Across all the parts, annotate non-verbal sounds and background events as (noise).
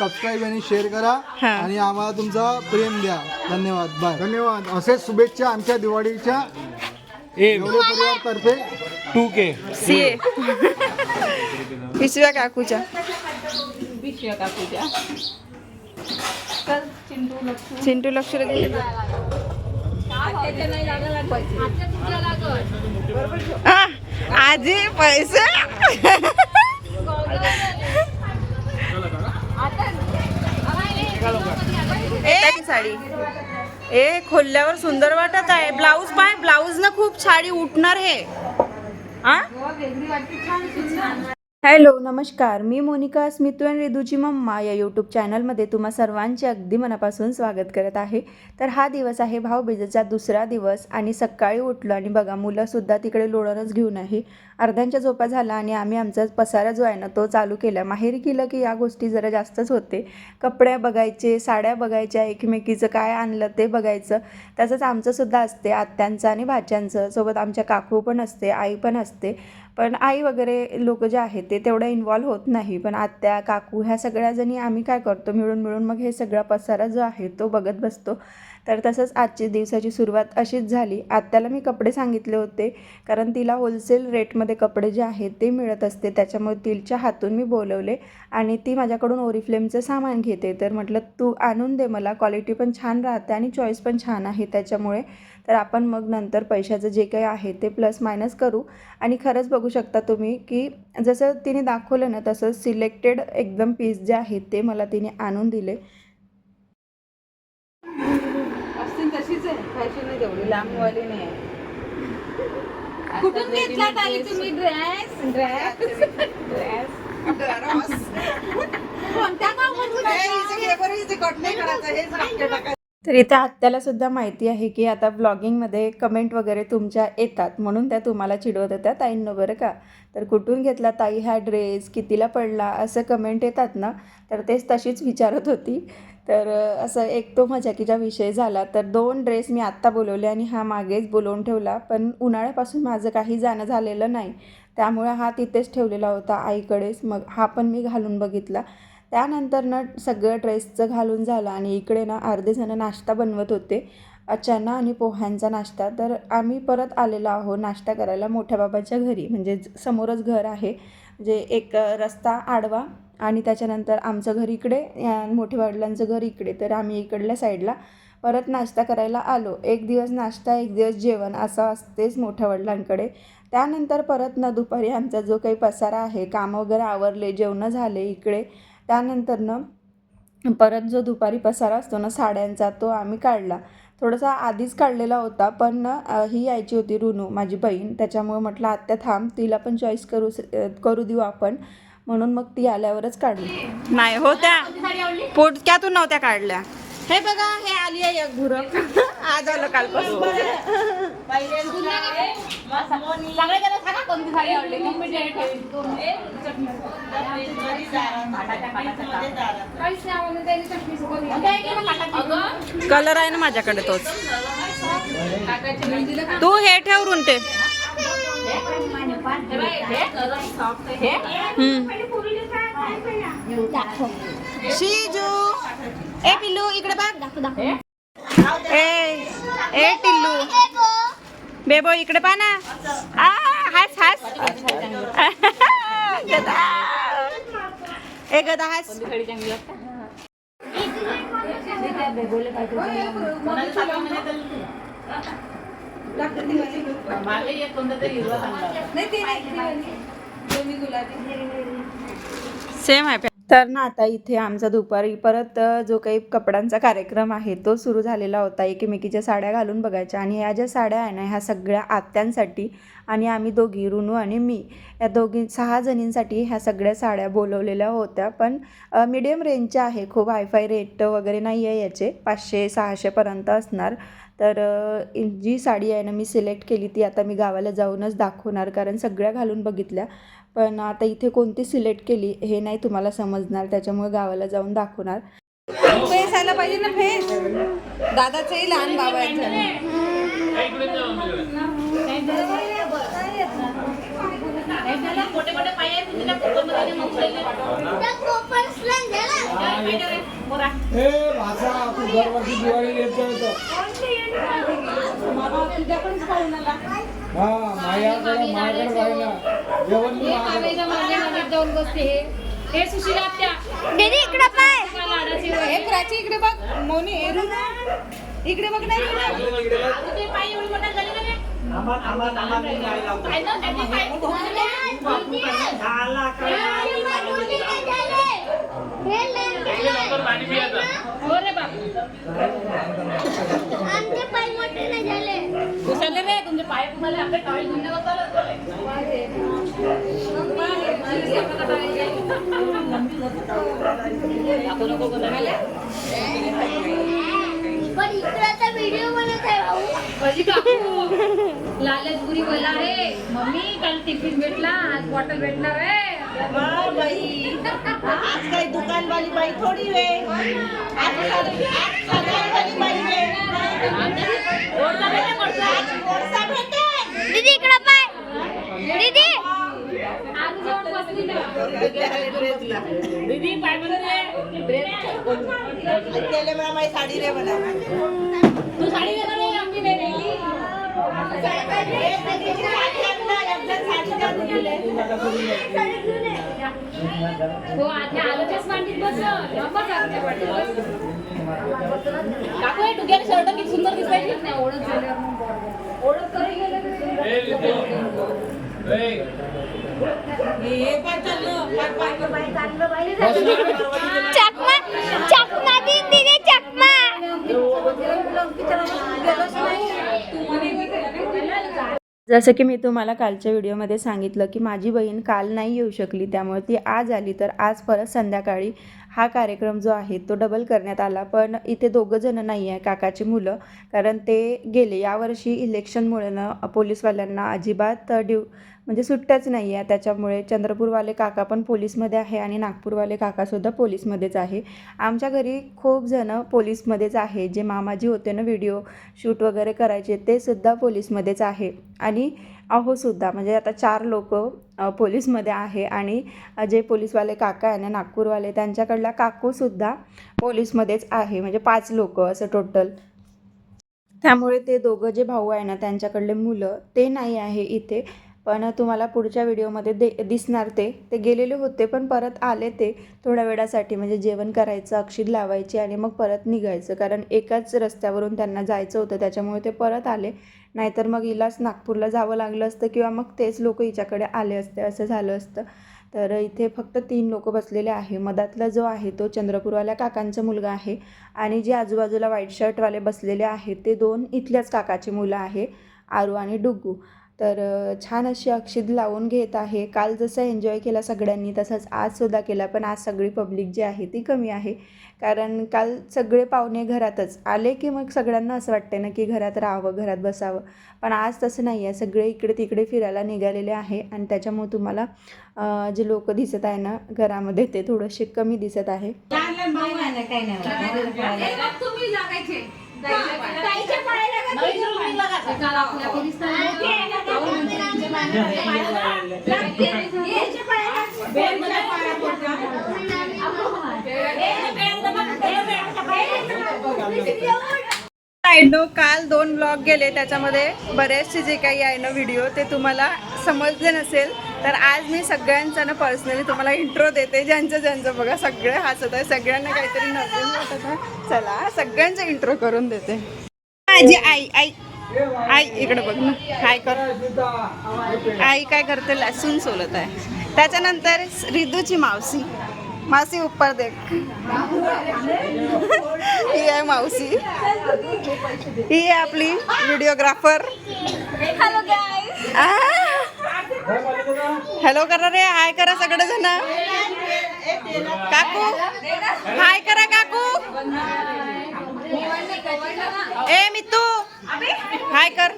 Subscribe आणि share करा हा. आणि आम्हाला तुमचा प्रेम द्या. धन्यवाद. बाय धन्यवाद. असेच शुभेच्छा आमच्या दिवाळीच्या एम परिवार तर्फे टू के. सी. पिशव्या काकूच्या. चिंटू लक्ष गेले आ, आजी पैसे ए साडी ए खोलल्यावर सुंदर वाटत आहे. ब्लाऊज पाय ब्लाऊज ना खूप साडी उठणार हे. आ? हॅलो नमस्कार. मी मोनिका स्मितू आणि रिदूची मम्मा या यूट्यूब चॅनलमध्ये तुम्हा सर्वांचे अगदी मनापासून स्वागत करत आहे. तर हा दिवस आहे भाऊबीजेचा दुसरा दिवस आणि सकाळी उठलो आणि बघा मुलंसुद्धा तिकडे लोणरच घेऊन आहे. अर्ध्यांच्या झोपा झाला आणि आम्ही आमचा पसारा जो आहे ना तो चालू केला. माहेरी केलं की या गोष्टी जरा जास्तच होते. कपडे बघायचे साड्या बघायच्या एकमेकीचं काय आणलं ते बघायचं. तसंच आमचंसुद्धा असते आत्यांचं आणि भाच्यांचं. सोबत आमच्या काकू पण असते आई पण असते. पण आई वगैरे लोक जे आहेत ते तेवढं इन्वॉल्व होत नाही. पण आत्या काकू ह्या सगळ्या जणी आम्ही काय करतो मिळून मिळून मग हे सगळा पसारा जो आहे तो बघत बसतो. तर तसंच आजची दिवसाची सुरुवात अशीच झाली. आत्याला मी कपडे सांगितले होते कारण तिला होलसेल रेटमध्ये कपडे जे आहेत ते मिळत असते. त्याच्यामुळे तिच्या हातून मी बोलवले आणि ती माझ्याकडून ओरिफ्लेमचं सामान घेते. तर म्हटलं तू आणून दे मला. क्वालिटी पण छान राहते आणि चॉईस पण छान आहे त्याच्यामुळे. तर आपण मग नंतर पैशाचं जे काही आहे ते प्लस मायनस करू आणि खरंच बघू शकता तुम्ही की जसं तिने दाखवलं ना तसं सिलेक्टेड एकदम पीस जे आहेत ते मला तिने आणून दिले तशीच आहे फॅशन आहे तेवढी लांबवाली नाही कुठून घेतला ताई तुम्ही ड्रेस ड्रेस ड्रेस कोणत्या तर इथे आत्याला सुद्धा माहिती आहे की आता ब्लॉगिंगमध्ये कमेंट वगैरे तुमच्या येतात. म्हणून त्या तुम्हाला चिडवत होत्या ताईंनो बरं का? तर कुठून घेतला ताई हा ड्रेस कितीला पडला? असं कमेंट येतात ना? तर तेच तशीच विचारत होती. तर असं एक तो मजाकीचा विषय झाला. तर दोन ड्रेस मी आत्ता बोलवले आणि हा मागेच बोलवून ठेवला. पण उन्हाळ्यापासून माझं काही जाणं झालेलं नाही. त्यामुळे हा तिथेच ठेवलेला होता आईकडेच. मग हा पण मी घालून बघितला. त्यानंतर ना सगळं ड्रेसचं घालून झालं आणि इकडे ना अर्धे जणं नाश्ता बनवत होते. चना आणि पोह्यांचा नाश्ता. तर आम्ही परत आलेलो आहो नाश्ता करायला मोठ्या बाबाच्या घरी. म्हणजे समोरच घर आहे. म्हणजे एक रस्ता आडवा आणि त्याच्यानंतर आमचं घर इकडे या मोठे वडिलांचं घर इकडे. तर आम्ही इकडल्या साईडला परत नाश्ता करायला आलो. एक दिवस नाश्ता एक दिवस जेवण असं असतेच मोठ्या वडिलांकडे. त्यानंतर परत ना दुपारी आमचा जो काही पसारा आहे कामं वगैरे आवरले जेवणं झाले इकडे. त्यानंतर ना परत जो दुपारी पसारा असतो ना साड्यांचा तो आम्ही काढला. थोडासा आधीच काढलेला होता पण ना ही यायची होती रुनू माझी बहीण. त्याच्यामुळे म्हटलं आत्या थांब तिला पण चॉईस करू करू देऊ आपण. म्हणून मग ती आल्यावरच काढली. नाही होत्या. पोटक्यातून नव्हत्या काढल्या? हे बघा हे आली आहे एक भुरक (laughs) आज आलं कालपासून. कलर आहे. ना माझ्याकडे तोच. तू हे ठेव रुंटे शिजू. ए पिल्लू इकडे बघ. ए ए टिल्लू बेबो इकडे पहा ना. आ हास हास. गदा ए गदा हास. सेम आहे. तर ना आता इथे आमचा दुपारी परत जो काही कपड्यांचा कार्यक्रम आहे तो सुरू झालेला होता. एकमेकीच्या साड्या घालून बघायच्या आणि ह्या ज्या साड्या आहे ना ह्या सगळ्या आत्यांसाठी आणि आम्ही दोघी रुनू आणि मी या दोघी सहा जणींसाठी ह्या सगळ्या साड्या बोलवलेल्या होत्या. पण मिडियम रेंजच्या आहे. खूप हायफाय रेट वगैरे नाही आहे याचे. पाचशे सहाशेपर्यंत असणार. तर जी साडी आहे ना मी सिलेक्ट केली ती आता मी गावाला जाऊनच दाखवणार. कारण सगळ्या घालून बघितल्या. पण आता इथे कोणती सिलेक्ट केली हे नाही तुम्हाला समजणार त्याच्यामुळे गावाला जाऊन दाखवणार. फेस आला पाहिजे ना फेस. दादाचंही लहान बाबाचं हा माझ्याकडे माझ्याकडे राहिला जेवण मी माझ्याकडे जाऊन बसते हे. सुशीला आत्या. दीदी इकडे पाय. लाडाची हे प्राची इकडे बघ. मोनी एरू इकडे बघ नाही तुझे पाय एवढे मोठे झाले ना रे? काय ना, त्याचे पाय. रे बाप घुसरले रे तुमचे पाय तुम्हाला आपले घेऊन नको नको व्हिडिओ बनत आहे. भाऊ काकू लालच बोला आहे मम्मी काल टिफिन भेटला आज बॉटल भेटणार आहे. आज काही दुकानवाली बाई थोडी वे आज साधारणवाली बाई वे. दीदी इकडे पाय दीदी पाय मला माझी साडी रे म्हणा तू साडी घेणार नाही हो आता आलोच्याच मांडीत बस नंबर आमच्या वाटेत काकू हे डुग्याने शर्ट किती सुंदर दिसायची नाही ओळख झाल्यावर मग बरोबर. ओळख करून गेलं पण चाललं? पाय पाय चकमा चकमा दी दीदी चकमा. जसं की मी तुम्हाला कालच्या व्हिडिओमध्ये सांगितलं की माझी बहीण काल नाही येऊ शकली त्यामुळे ती आज आली तर आज परत संध्याकाळी हा कार्यक्रम जो आहे तो डबल करण्यात आला. पण इथे दोघंजणं नाही आहे काकाची मुलं. कारण ते गेले. यावर्षी इलेक्शनमुळे ना पोलीसवाल्यांना अजिबात ड्यू म्हणजे सुट्ट्याच नाही आहे. त्याच्यामुळे चंद्रपूरवाले काका पण पोलीसमध्ये आहे आणि नागपूरवाले काकासुद्धा पोलीसमध्येच आहे. आमच्या घरी खूप जणं पोलीसमध्येच आहे. जे मामाजी होते ना व्हिडिओ शूट वगैरे करायचे ते सुद्धा पोलीसमध्येच आहे. आणि अहोसुद्धा म्हणजे आता चार लोक पोलीसमध्ये आहे आणि जे पोलीसवाले काका आहे ना नागपूरवाले त्यांच्याकडला काकूसुद्धा पोलीसमध्येच आहे म्हणजे पाच लोक असं टोटल त्यामुळे ते दोघं जे भाऊ आहे ना त्यांच्याकडले मुलं ते नाही आहे इथे. पण तुम्हाला पुढच्या व्हिडिओमध्ये दे दिसणार ते. ते गेलेले होते पण परत आले ते थोड्या वेळासाठी. म्हणजे जेवण करायचं अक्षित लावायची आणि मग परत निघायचं. कारण एकाच रस्त्यावरून त्यांना जायचं होतं त्याच्यामुळे ते परत आले. नाहीतर मग हिलाच नागपूरला जावं लागलं असतं किंवा मग तेच लोक हिच्याकडे आले असते असं झालं असतं. तर इथे फक्त तीन लोक बसलेले आहे. मधातला जो आहे तो चंद्रपूरवाल्या काकांचा मुलगा आहे आणि जे आजूबाजूला व्हाईट शर्टवाले बसलेले आहेत ते दोन इथल्याच काकाची मुलं आहे आरू आणि डुग्गू. तर छान अशी अक्षित लावून घेत आहे. काल जसं एन्जॉय केला सगळ्यांनी तसंच आजसुद्धा केला पण आज सगळी पब्लिक जी आहे ती कमी आहे. कारण काल सगळे पाहुणे घरातच. आले की मग सगळ्यांना असं वाटतं ना की घरात राहावं घरात बसावं. पण आज तसं नाही आहे. सगळे इकडे तिकडे फिरायला निघालेले आहे आणि त्याच्यामुळे तुम्हाला जे लोक दिसत आहे ना घरामध्ये ते थोडेसे कमी दिसत आहे. नो काल दोन ब्लॉग गेले त्याच्यामध्ये बरेचसे जे काही आहे ना व्हिडिओ ते तुम्हाला समजले नसेल. तर आज मी सगळ्यांचं ना पर्सनली तुम्हाला इंट्रो देते. ज्यांचं ज्यांचं बघा सगळे हसत आहे सगळ्यांना काहीतरी नवीन वाटत आहे. चला सगळ्यांचं इंट्रो करून देते. माझी आई आई. आई इकडे बघ ना. काय कर. आई काय करते? लसूण सोलत आहे. त्याच्यानंतर रिदूची मावशी. मावशी उपर देख. ही आहे मावशी. ही आहे आपली व्हिडिओग्राफर. हॅलो करा रे. हाय करा सगळे जण काकू. हाय करा काकू. ए मितू. हाय कर.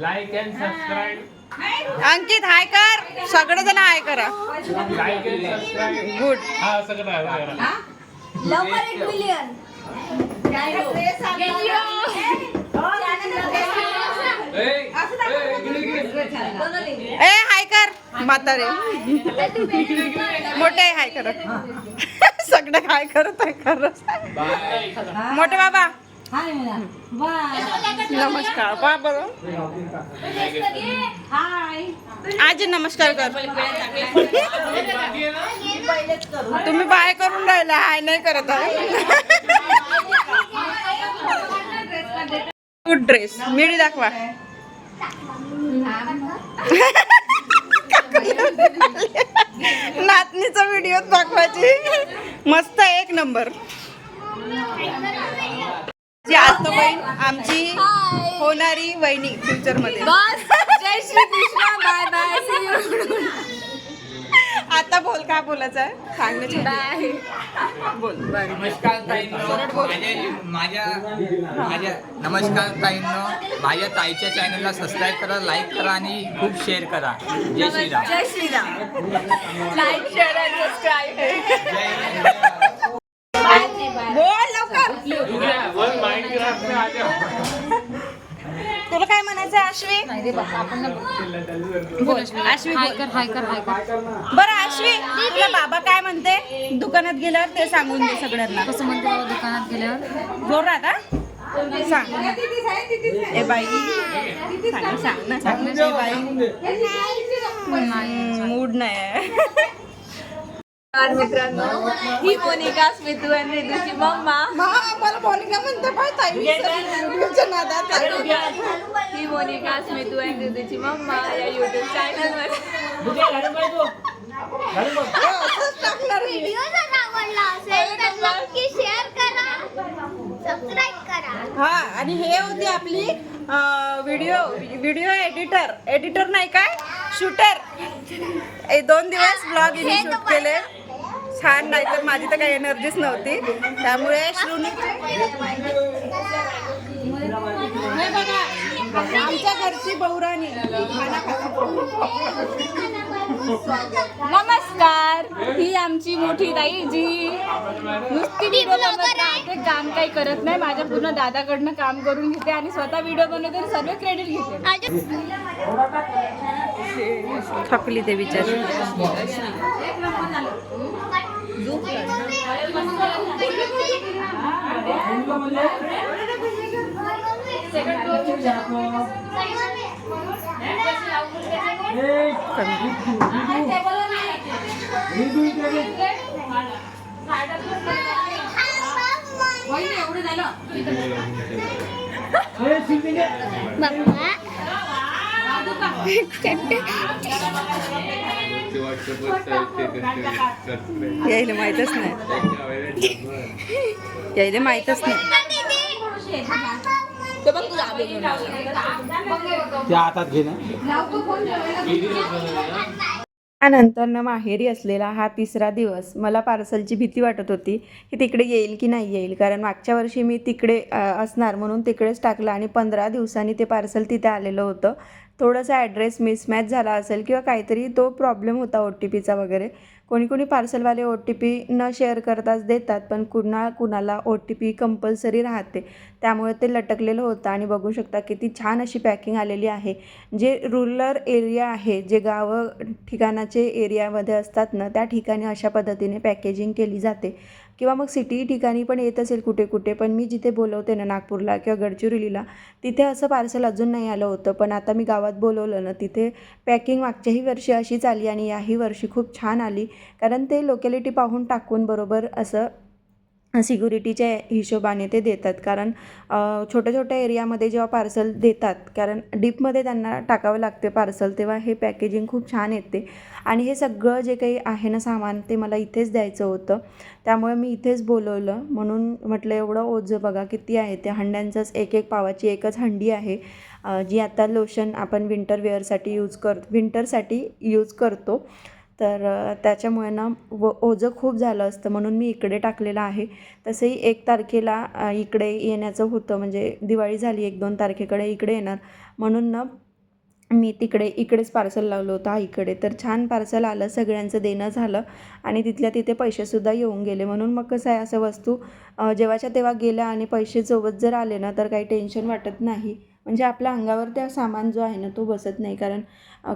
Like and subscribe Ankit hi कर. सगळे जण हाय करा. गुड हा. लवकर एक मिलियन ए, हाय कर. म्हातारे. मोठे हाय कर सगळे हाय करत आहे खरंच मोठे बाबा. नमस्कार. बा बरं. आजी नमस्कार कर. तुम्ही बाय करून राहिला. हाय नाही करत गुड ड्रेस मिडी दाखवा. नातनीचा व्हिडिओ दाखवायची. मस्त आहे, एक नंबर जी आज तो बहीण आमची होणारी वहिनी फ्युचरमध्ये बस. जय Shri Krishna bye bye. See you आता बोल काय बोलायचं आहे? सांगण्याची बोल. नमस्कार ताईंनो. माझ्या माझ्या माझ्या नमस्कार ताईंनो. माझ्या ताईच्या चॅनलला सबस्क्राईब करा लाईक करा आणि खूप शेअर करा. जय श्रीराम. जय श्रीराम. लाईक शेअर आणि सबस्क्राईब जय बोल लवकर तुला काय म्हणायचं आहे, आश्वी बोल. आश्वी हाय बोल. कर हाय कर हाय कर बरं आश्वी तुला बाबा काय म्हणते? दुकानात गेल्यावर ते सांगून दे सगळ्यांना. कसं म्हणते बाबा दुकानात गेल्यावर? जोरात हा? सांग. ए बाई. सांग सांग ना. सांग ना ए बाई मूड नाही मित्रांनो. ही मोनिका स्मितू आणि रितूची मम्मा? मला मोनिका म्हणते नादात ही मोनिका स्मितू आणि रितूची मम्मा या युट्यूब चॅनलवर व्हिडिओ जर आवडला असेल तर नक्की शेअर करा. सबस्क्राईब करा. हा आणि हे होती आपली व्हिडिओ व्हिडिओ एडिटर एडिटर नाही काय? शूटर दोन दिवस ब्लॉग इने शूट केले. छान नाही तर माझी तर काही एनर्जीच नव्हती त्यामुळे श्रुनी आमच्या घरची बहुराणी खाना खाते. नमस्कार. ही आमची मोठी ताई जी नुसती व्हिडिओ बनवत राहते काम काही करत नाही माझ्या पूर्ण दादाकडनं काम करून घेते आणि स्वतः व्हिडिओ बनवते सर्व क्रेडिट घेते. थकली ते विचार. यायला माहीतच नाही. यायला माहीतच नाही. त्यानंतर ना माहेरी असलेला हा तिसरा दिवस मला पार्सलची भीती वाटत होती की तिकडे येईल की नाही येईल. कारण मागच्या वर्षी मी तिकडे असणार म्हणून तिकडेच टाकलं आणि पंधरा दिवसांनी ते पार्सल तिथे आलेलं होतं. थोडासा ॲड्रेस मिसमॅच झाला असेल किंवा काहीतरी तो प्रॉब्लेम होता ओ टी पीचा वगैरे. कोणी कोणी पार्सलवाले ओ टी पी न शेअर करताच देतात पण कुणा कुणाला ओ टी पी कंपल्सरी राहते. त्यामुळे ते लटकलेलं होतं आणि बघू शकता किती छान अशी पॅकिंग आलेली आहे. जे रुरल एरिया आहे जे गावं ठिकाणाचे एरियामध्ये असतात ना त्या ठिकाणी अशा पद्धतीने पॅकेजिंग केली जाते. किंवा मग सिटी ठिकाणी पण येत असेल कुठे कुठे पण मी जिथे बोलवते ना नागपूरला किंवा गडचिरोलीला तिथे असं पार्सल अजून नाही आलं होतं. पण आता मी गावात बोलवलं ना तिथे पॅकिंग मागच्याही वर्षी अशीच आली आणि याही वर्षी खूप छान आली. कारण ते लोकॅलिटी पाहून टाकून बरोबर असं सिक्युरिटीच्या हिशोबाने ते देतात. कारण छोट्या छोट्या एरियामध्ये जेव्हा पार्सल देतात कारण डीपमध्ये त्यांना टाकावं लागते पार्सल तेव्हा हे पॅकेजिंग खूप छान येते. आणि हे सगळं जे काही आहे ना सामान ते मला इथेच द्यायचं होतं. त्यामुळे मी इथेच बोलवलं. म्हणून म्हटलं एवढं ओझं बघा किती आहे ते हंड्यांचंच एक एक पावाची एकच हंडी आहे जी आता लोशन आपण विंटर वेअरसाठी यूज कर विंटरसाठी यूज करतो. तर त्याच्यामुळे ना व ओझं खूप झालं असतं म्हणून मी इकडे टाकलेलं आहे. तसंही एक तारखेला इकडे येण्याचं होतं म्हणजे दिवाळी झाली एक दोन तारखेकडे इकडे येणार. म्हणून ना मी तिकडे इकडेच पार्सल लावलं होतं इकडे तर छान पार्सल आलं सगळ्यांचं देणं झालं आणि तिथल्या तिथे पैसेसुद्धा येऊन गेले. म्हणून मग कसं आहे असं वस्तू जेव्हाच्या तेव्हा गेल्या आणि पैसे सोबत जर आले ना तर काही टेन्शन वाटत नाही. म्हणजे आपल्या अंगावर त्या सामान जो आहे ना तो बसत नाही. कारण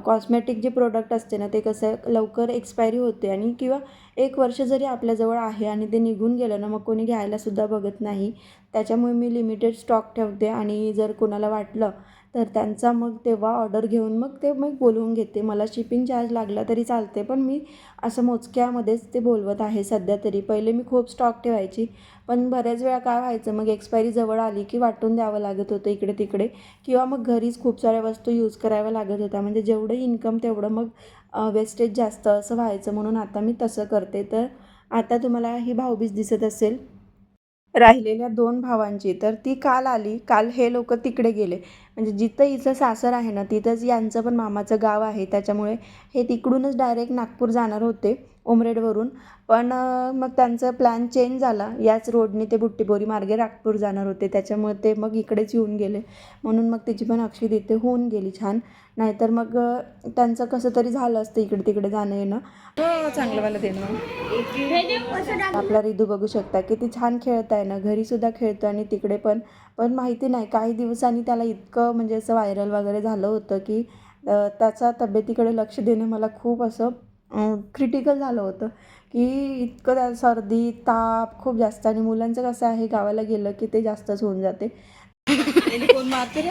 कॉस्मेटिक जे प्रोडक्ट असते ना ते कसं लवकर एक्सपायरी होते आणि किंवा एक वर्ष जरी आपल्याजवळ आहे आणि ते निघून गेलं ना मग कोणी घ्यायलासुद्धा बघत नाही. त्याच्यामुळे मी लिमिटेड स्टॉक ठेवते आणि जर कोणाला वाटलं तर त्यांचा मग तेव्हा ऑर्डर घेऊन मग ते मग बोलवून घेते. मला शिपिंग चार्ज लागला तरी चालते पण मी असं मोजक्यामध्येच ते बोलवत आहे सध्या तरी. पहिले मी खूप स्टॉक ठेवायची पण बऱ्याच वेळा काय व्हायचं मग एक्सपायरी जवळ आली की वाटून द्यावं लागत होतं इकडे तिकडे किंवा मग घरीच खूप साऱ्या वस्तू यूज कराव्या लागत होत्या. म्हणजे जेवढं इन्कम तेवढं मग वेस्टेज जास्त असं व्हायचं म्हणून आता मी तसं करते. तर आता तुम्हाला ही भाऊबीज दिसत असेल राहिलेल्या दोन भावांची. तर ती काल आली. काल हे लोक तिकडे गेले. म्हणजे जिथं हिचं सासर आहे ना तिथंच यांचं पण मामाचं गाव आहे. त्याच्यामुळे हे तिकडूनच डायरेक्ट नागपूर जाणार होते उमरेडवरून. पण मग त्यांचा प्लॅन चेंज झाला. याच रोडने ते बुट्टीबोरी मार्गे नागपूर जाणार होते. त्याच्यामुळे ते मग इकडेच येऊन गेले. म्हणून मग त्याची पण अक्षी तिथे होऊन गेली छान. नाहीतर मग त्यांचं कसं तरी झालं असतं इकडे तिकडे जाणं येणं. हो चांगलंवालं देणं आपला रिदू बघू शकता. किती छान खेळत आहे ना घरीसुद्धा खेळतो आणि तिकडे पण. पण माहिती नाही काही दिवसांनी त्याला इतकं म्हणजे असं व्हायरल वगैरे झालं होतं की त्याचा तब्येतीकडे लक्ष देणं मला खूप असं क्रिटिकल झालं होतं. की इतकं त्या सर्दी ताप खूप जास्त. आणि मुलांचं कसं आहे गावाला गेलं की ते जास्तच होऊन जाते. कोण मारते रे?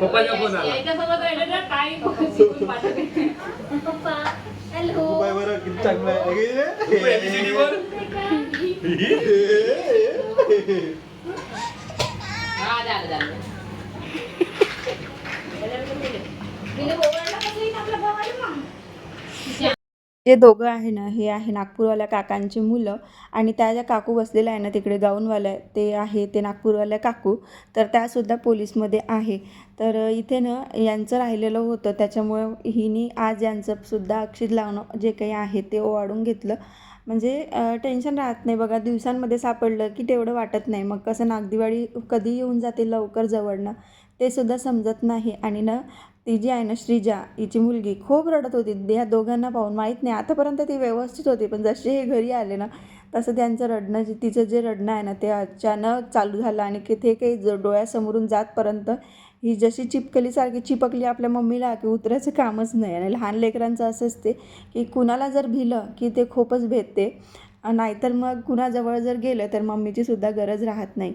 पकड थांबू पप्पाचा फोन आला याच्यासोबत राहिलं ना काय शिकून पाठवते पप्पा हॅलो बाय बरं किती चांगलं आहे ABCD वर हा झालं झालं जे दोघं आहे ना हे आहे नागपूरवाल्या काकांची मुलं आणि त्या ज्या काकू बसलेल्या आहे ना तिकडे गाऊनवाल्या ते आहे ते नागपूरवाल्या काकू. तर त्यासुद्धा पोलीसमध्ये आहे. तर इथे ना यांचं राहिलेलं होतं. त्याच्यामुळं हिनी आज यांचंसुद्धा अक्षित लावणं जे काही आहे ते ओवाळून घेतलं. म्हणजे टेन्शन राहत नाही बघा. दिवसांमध्ये सापडलं की तेवढं वाटत नाही. मग कसं नागदिवाळी कधी येऊन जाते लवकर जवळनं ते सुद्धा समजत नाही. आणि ना ती जी आहे ना श्रीजा हिची मुलगी खूप रडत होती. या दोघांना पाहून माहीत नाही. आतापर्यंत ती व्यवस्थित होती पण जसे हे घरी आले ना तसं त्यांचं रडणं जे तिचं जे रडणं आहे ना ते अचानक चालू झालं आणि की ते काही ज डोळ्यासमोरून जातपर्यंत ही जशी चिपकलीसारखी चिपकली आपल्या मम्मीला की उतरायचं कामच नाही. आणि लहान लेकरांचं असं असते की कुणाला जर भिलं की ते खूपच भेटते. नाहीतर मग कुणाजवळ जर गेलं तर मम्मीची सुद्धा गरज राहत नाही.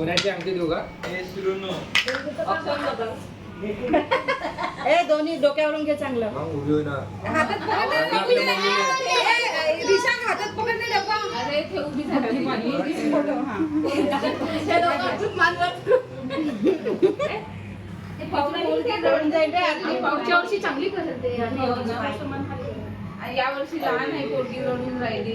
सोन्याची अंगठी देऊ का ए दोन्ही डोक्यावरून घे चांगलं. मग उभी होई ना. हातात हातात डब्बा अरे ते उभी झाली. माझी हा. चांगली करते आणि यावर्षी लहान आहे पोरगी रडून राहिली.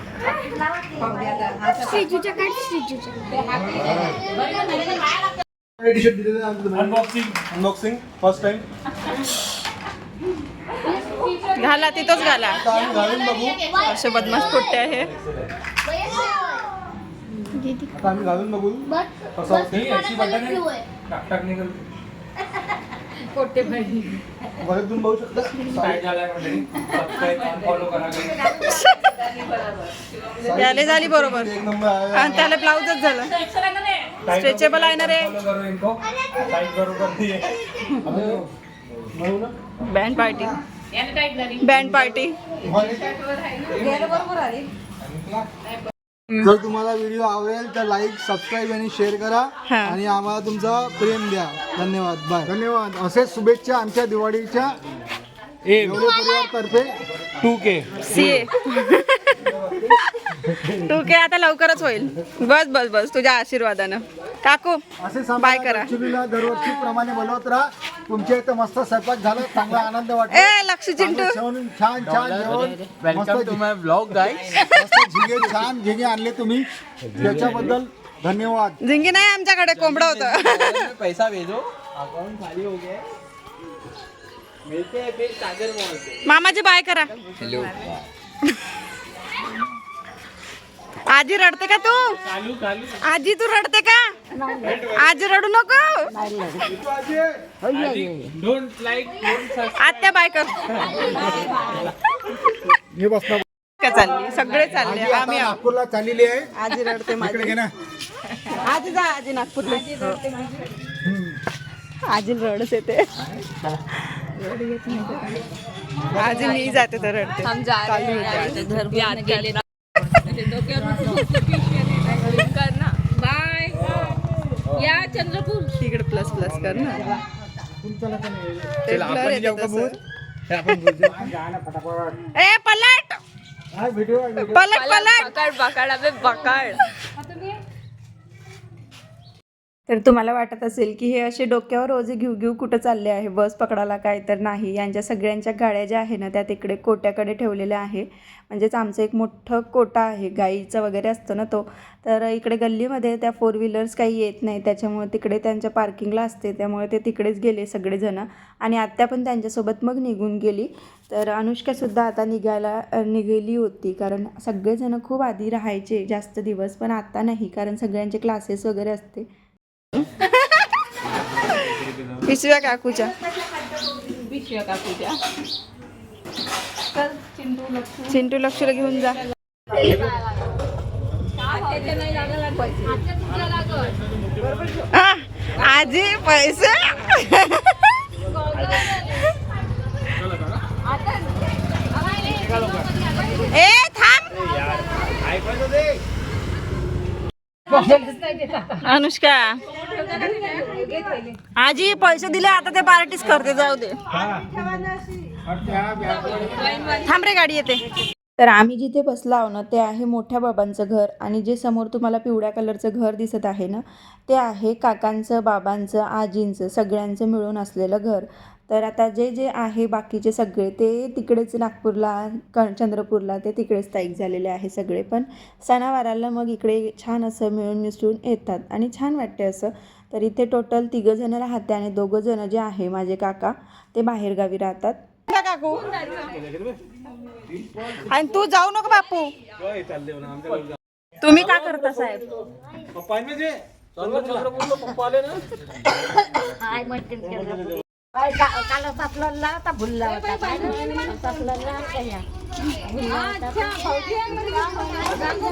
श्रीजूच्या. टी शर्ट दिलेलं अनबॉक्सिंग अनबॉक्सिंग फर्स्ट टाइम घाला तिथंच घाला. आता आम्ही घालून बघू. असे बदमाश पोट्टे आहे. आता आम्ही घालून बघू. बस कसं बस होते? बघू शकता. फॉलो (laughs) करा. (laughs) याले झाली बरोबर. आणि त्याला ब्लाऊजच झालं? Stretchable आहे ना रे? बँड पार्टी बँड पार्टी जर तुम्हाला व्हिडिओ आवडेल तर लाईक सबस्क्राईब आणि शेअर करा. आणि आम्हाला तुमचा प्रेम द्या. धन्यवाद. बाय धन्यवाद. असेच शुभेच्छा आमच्या दिवाळीच्या. टू के सी ए. तू के आता लवकरच होईल. बस बस बस तुझ्या आशीर्वादानं. काकू असे बाय करा. दरवर्षी प्रमाणे बोलवत राहा. तुमच्या इथं मस्त स्वयंपाक झाला चांगला आनंद ए वाटला लक्ष चिंटू जेवण छान छान जेवण. Welcome to my blog guys मस्त झिंगे छान झिंगे आणले तुम्ही. त्याच्याबद्दल धन्यवाद. झिंगी नाही आमच्याकडे कोंबडं होतं. पैसा भेजो. अकाउंट खाली हो गया. मामाची बाय करा. हेलो आजी रडते का तू? आजी तू रडते का? आजी रडू नको. आत्या बाय कर. हे चालली? सगळे चालले. आम्ही. नागपूरला चाललेली आहे. आजी रडते इकडे माझी. घे ना. आजी जा आजी नागपूरला. आजी रडच येते. आजी मी जाते तर रडते. होती. बाय या चंद्रपूर. तिकडे प्लस प्लस कर ना. ए पलट. हा. पलट पलट. पकड पकड अबे पकड. तर तुम्हाला वाटत असेल की हे असे डोक्यावर ओझे घेऊ घेऊ कुठं चालले आहे? बस पकडायला काय तर नाही. यांच्या सगळ्यांच्या गाड्या ज्या आहे ना त्या तिकडे कोट्याकडे ठेवलेल्या आहे. म्हणजेच आमचं एक मोठं कोटा आहे गाईचं वगैरे असतं ना तो. तर इकडे गल्लीमध्ये त्या फोर व्हीलर्स काही येत नाही. त्याच्यामुळे तिकडे त्यांच्या पार्किंगला असते. त्यामुळे ते तिकडेच गेले सगळेजणं. आणि आत्या पण त्यांच्यासोबत मग निघून गेली. तर अनुष्कासुद्धा आता निघायला अ, निघाली होती. कारण सगळेजणं खूप आधी राहायचे जास्त दिवस. पण आत्ता नाही. कारण सगळ्यांचे क्लासेस वगैरे असते. पिशव्या काकूच्या. पिशव्या काकूच्या. चिंटू लक्षला घेऊन जा. आजी पैसे. ए थांब. अनुष्का. आजी पैसे दिले आता ते पार्टीच करते जाऊ दे. थांब रे गाडी येते. तर आम्ही जिथे बसलो आहो ना ते आहे मोठ्या बाबांचं घर आणि जे समोर तुम्हाला पिवळ्या कलरचं घर दिसत आहे ना ते आहे काकांचं बाबांचं आजींचं सगळ्यांचं मिळून असलेलं घर. तर आता जे जे आहे बाकीचे सगळे ते तिकडेच नागपूरला क चंद्रपूरला ते तिकडेच स्थायिक झालेले आहे सगळे. पण सणावाराला मग इकडे छान असं मिळून मिसळून येतात. आणि छान वाटते असं. तर इथे टोटल तिघंजणं राहते आणि दोघंजणं जे आहे माझे काका ते बाहेरगावी राहतात. काकू. आणि तू जाऊ नको बापू. तुम्ही का करता साहेब?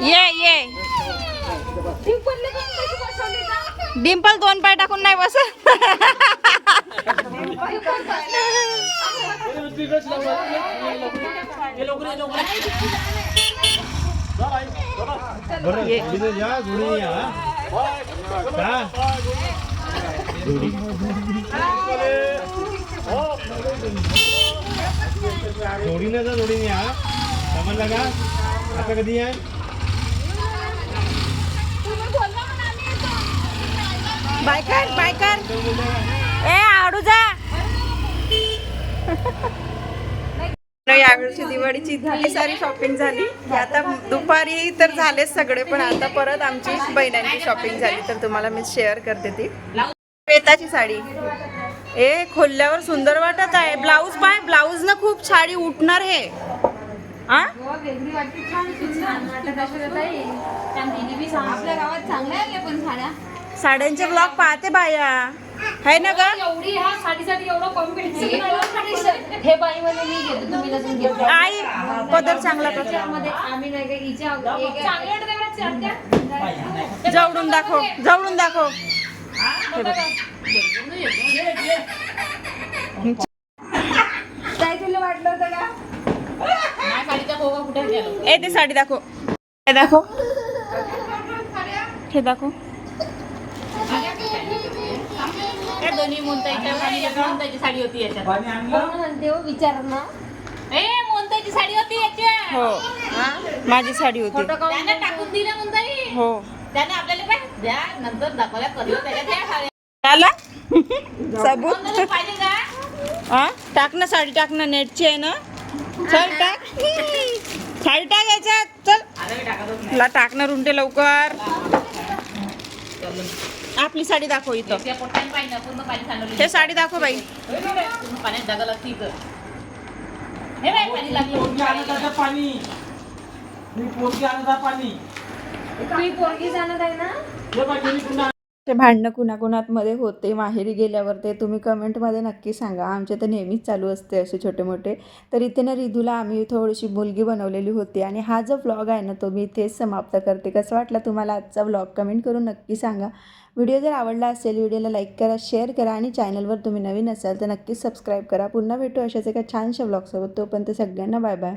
ये ये डिंपल दोन पाय टाकून नाही बस या जोडी या जोडीने जा जोडीने समजला का आता कधी आहे बायकर बायकर ए आडू जा. (laughs) यावेळची दिवाळीची झाली सारी शॉपिंग झाली. आता दुपारी तर झालेच सगळे पण आता परत आमची बहिणांची शॉपिंग झाली तर तुम्हाला मी शेअर करते ती. पेताची साडी. ए खोलल्यावर सुंदर वाटत आहे. ब्लाऊज पाय ब्लाऊज ना खूप साडी उठणार हे. हा साड्यांचे ब्लॉग पाहते बाया. है ना ग? हे आई पदर चांगला जवळून दाखव जवळून दाखव. काय तुला वाटलं होतं का ए ते साडी दाखव. हे दाखव. हे दाखव. दोन्ही मोंताईची साडी होती याच्यात. म्हणते विचार ना ए मोंताईची साडी होती याच्यात. हो. माझी साडी होती. टाकून हो. त्याने आपल्याला काय द्या नंतर दाखवल्या करियो त्याच्यात द्या साड्या आला (laughs) सबूत? कोणाला पाहिजे का हा टाक ना साडी टाक ना नेटची आहे ना. चल टाक. साडी टाक याच्यात. चल. आता मी टाकतच नाही रुंटे लवकर. आपली साडी दाखव इथं. त्या पोट्याने पाहिजे पूर्ण पाणी सांडवलं हे साडी दाखव बाई. पूर्ण पाण्यात जागा लागते इथं. हे बाय पाणी लागलं पाणी. मी पोरगी आणत पाणी. पोरगी आहे ना? ते भांडणं कुणाकुणात मध्ये होते माहेरी गेल्यावर ते तुम्ही कमेंटमध्ये नक्की सांगा. आमचे तर नेहमीच चालू असते असे छोटे मोठे. तर इथे ना रिदूला आम्ही थोडीशी मुलगी बनवलेली होती आणि हा जो व्लॉग आहे ना तो मी इथेच समाप्त करते. कसं वाटला तुम्हाला आजचा व्लॉग कमेंट करून नक्की सांगा. व्हिडिओ जर आवडला असेल व्हिडिओला लाईक करा शेअर करा आणि चॅनलवर तुम्ही नवीन असाल तर नक्कीच सबस्क्राईब करा. पुन्हा भेटू अशाच एका छानशा व्लॉगसोबत तोपर्यंत सगळ्यांना बाय बाय